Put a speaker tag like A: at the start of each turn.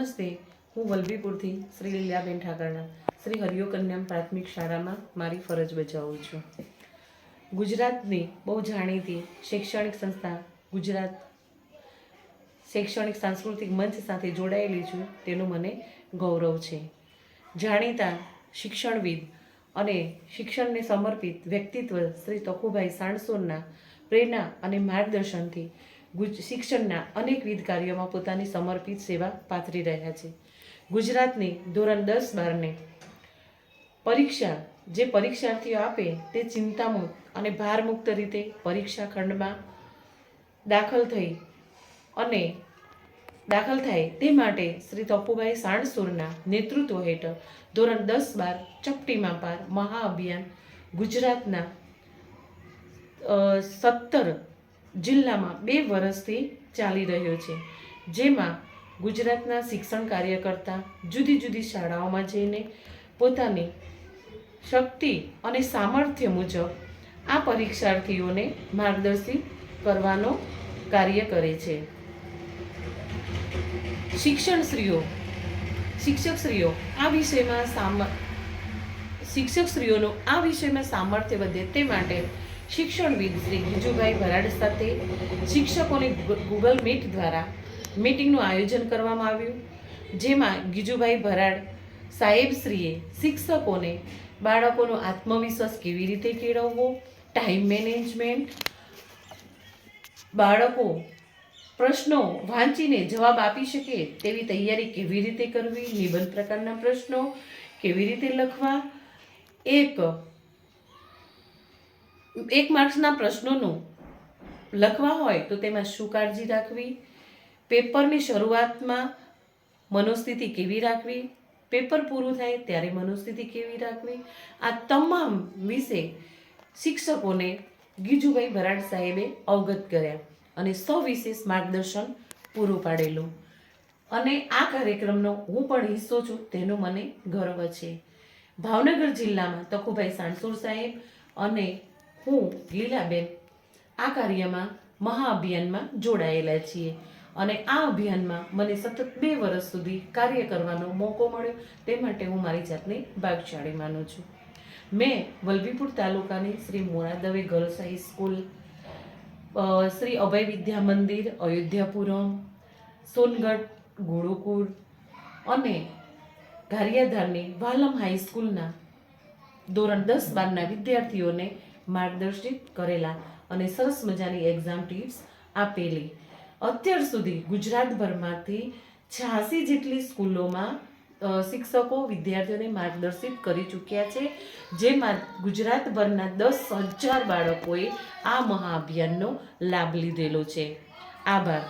A: નમસ્તે. હું વલભીપુરથી શ્રી લીલાબેન ઠાકરના. શ્રી હરિયો કન્યામ પ્રાથમિક શાળામાં મારી ફરજ બજાવું છું. ગુજરાતની બહુ જાણીતી શૈક્ષણિક સંસ્થા ગુજરાત શૈક્ષણિક સાંસ્કૃતિક મંચ સાથે જોડાયેલી છું તેનું મને ગૌરવ છે. જાણીતા શિક્ષણવિદ અને શિક્ષણને સમર્પિત વ્યક્તિત્વ શ્રી તકુભાઈ સાણસોરના પ્રેરણા અને માર્ગદર્શનથી શિક્ષણના અનેકવિધ કાર્યોમાં પોતાની સમર્પિત સેવા પાથરી રહ્યા છે. ગુજરાતની ધોરણ દસ બારને પરીક્ષા, જે પરીક્ષાર્થીઓ આપે તે ચિંતામુક્ત અને ભારમુક્ત રીતે પરીક્ષા ખંડમાં દાખલ થઈ અને દાખલ થાય તે માટે શ્રી તપુભાઈ સાણસુરના નેતૃત્વ હેઠળ ધોરણ દસ બાર ચપટીમાં પાર મહાઅભિયાન ગુજરાતના સત્તર જિલ્લામાં બે વર્ષથી ચાલી રહ્યો છે, જેમાં ગુજરાતના શિક્ષણ કાર્યકર્તા જુદી જુદી શાળાઓમાં જઈને પોતાની શક્તિ અને સામર્થ્ય મુજબ આ પરીક્ષાર્થીઓને માર્ગદર્શિત કરવાનો કાર્ય કરે છે. શિક્ષણશ્રીઓ, શિક્ષકશ્રીઓ, આ વિષયમાં સામ, શિક્ષકશ્રીઓનું આ વિષયમાં સામર્થ્ય વધે તે માટે શિક્ષણવિદ શ્રી ગીજુભાઈ ભરાડ સાથે શિક્ષકોને ગૂગલ મીટ દ્વારા મીટિંગનું આયોજન કરવામાં આવ્યું, જેમાં ગીજુભાઈ ભરાડ સાહેબશ્રીએ શિક્ષકોને બાળકોનો આત્મવિશ્વાસ કેવી રીતે કેળવવો, ટાઈમ મેનેજમેન્ટ, બાળકો પ્રશ્નો વાંચીને જવાબ આપી શકે તેવી તૈયારી કેવી રીતે કરવી, નિબંધ પ્રકારના પ્રશ્નો કેવી રીતે લખવા, એક એક માર્ક્સના પ્રશ્નોનું લખવા હોય તો તેમાં શું કાળજી રાખવી? પેપરની શરૂઆતમાં મનોસ્થિતિ કેવી રાખવી? પેપર પૂરું થાય ત્યારે મનોસ્થિતિ કેવી રાખવી? આ તમામ વિશે શિક્ષકોને ગીજુભાઈ ભરાડ સાહેબે અવગત કર્યા અને સવિશેષ માર્ગદર્શન પૂરું પાડેલું. અને આ કાર્યક્રમનો હું પણ હિસ્સો છું, તેનો મને ગર્વ છે. ભાવનગર જિલ્લામાં તકુભાઈ સાણસુર સાહેબ અને હું લીલાબેન. આ કાર્યમાં મહાઅભિયાનમાં જોડાયેલા છીએ અને આ અભિયાનમાં મને સતત બે વર્ષ સુધી કાર્ય કરવાનો મોકો મળ્યો તે માટે હું મારી જાતને ભાગશાળી માનું છું. મેં વલભીપુર તાલુકાની Shri Moradave girls high school Shri Abhay Vidya Mandir, Ayodhyapuram, Songadh ગુરુકુળ અને ગારિયાધારની વાલમ હાઈસ્કૂલના ધોરણ દસ બારના વિદ્યાર્થીઓને માર્ગદર્શિત કરેલા અને સરસ મજાની એક્ઝામ ટિપ્સ આપેલી. અત્યાર સુધી ગુજરાતભરમાંથી છ્યાસી જેટલી સ્કૂલોમાં શિક્ષકો વિદ્યાર્થીઓને માર્ગદર્શિત કરી ચૂક્યા છે, જેમાં ગુજરાતભરના દસ હજાર બાળકોએ આ મહાઅભિયાનનો લાભ લીધેલો છે. આભાર.